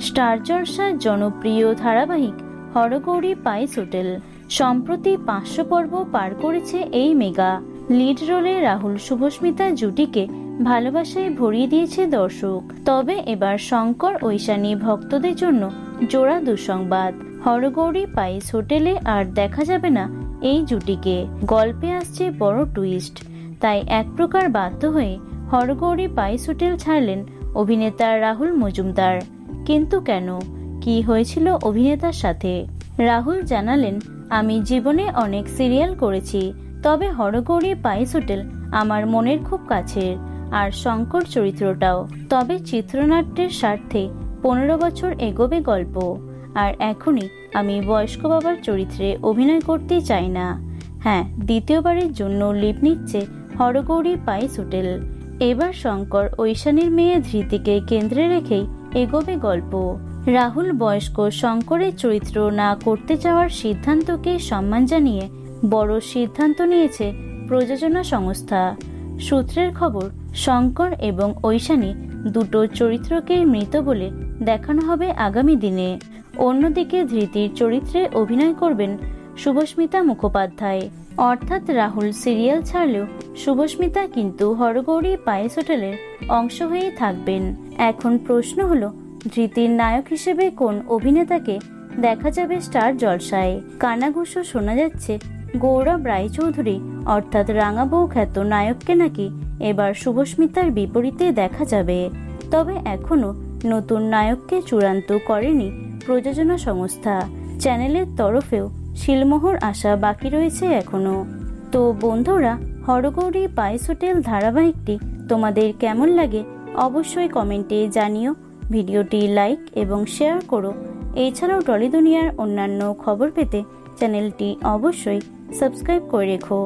Star জলসার জনপ্রিয় ধারাবাহিক হরগৌরী পাইস হোটেল। সম্প্রতি পাঁচশো পর্ব পার করেছে এই মেগা। লিড রোলে রাহুল শুভস্মিতা জুটিকে ভালোবাসায় ভরিয়ে দিয়েছে দর্শক। তবে এবার শঙ্কর ঐশানী ভক্তদের জন্য জোড়া দুঃসংবাদ। হরগৌরী পাইস হোটেলে আর দেখা যাবে না এই জুটিকে। গল্পে আসছে বড় টুইস্ট। তাই এক প্রকার বাধ্য হয়ে হরগৌরী পাইস হোটেল ছাড়লেন অভিনেতা রাহুল মজুমদার। কিন্তু কেন? কি হয়েছিল অভিনেতার সাথে? রাহুল জানালেন, আমি জীবনে অনেক সিরিয়াল করেছি, তবে হরগৌরী পাইস হোটেল আমার মনের খুব কাছের, আর শঙ্কর চরিত্রটাও। তবে চিত্রনাট্যের স্বার্থে পনেরো বছর এগোবে গল্প, আর এখনই আমি বয়স্ক বাবার চরিত্রে অভিনয় করতে চাই না। হ্যাঁ দ্বিতীয়বারের জন্য লিপ নিচ্ছে হরগৌরী পাইস হোটেল। এবার শঙ্কর ঐশানীর মেয়ে ধৃতিকে কেন্দ্রে রেখেই এগোবে গল্প। রাহুল বয়স্ক শঙ্করের চরিত্র না করতে চাওয়ার সিদ্ধান্তকে সম্মান জানিয়ে বড় সিদ্ধান্ত নিয়েছে প্রযোজনা সংস্থা। সূত্রের খবর, শঙ্কর এবং ঐশানী দুটো চরিত্রকে মৃত বলে দেখানো হবে আগামী দিনে। অন্যদিকে ধৃতির চরিত্রে অভিনয় করবেন শুভস্মিতা মুখোপাধ্যায়। অর্থাৎ রাহুল সিরিয়াল ছাড়লেও শুভস্মিতা কিন্তু হরগৌরী পায়েস হোটেলের অংশ হয়েই থাকবেন। এখন প্রশ্ন হলো, ধৃতির নায়ক হিসেবে কোন অভিনেতাকে দেখা যাবে স্টার জলসায়? কানাঘুষো শোনা যাচ্ছে, গৌরব রায়চৌধুরী, অর্থাৎ রাঙাবউ খ্যাত নায়ককে নাকি এবার শুভস্মিতার বিপরীতে দেখা যাবে। তবে এখনও নতুন নায়ককে চূড়ান্ত করেনি প্রযোজনা সংস্থা। চ্যানেলের তরফেও শিলমোহর আসা বাকি রয়েছে এখনও। তো বন্ধুরা, হরগৌরী পাইস হোটেল ধারাবাহিকটি তোমাদের কেমন লাগে অবশ্যই কমেন্টে জানিও। ভিডিওটি লাইক এবং শেয়ার করো। এছাড়াও টলি দুনিয়ার অন্যান্য খবর পেতে চ্যানেলটি অবশ্যই সাবস্ক্রাইব করে রেখো।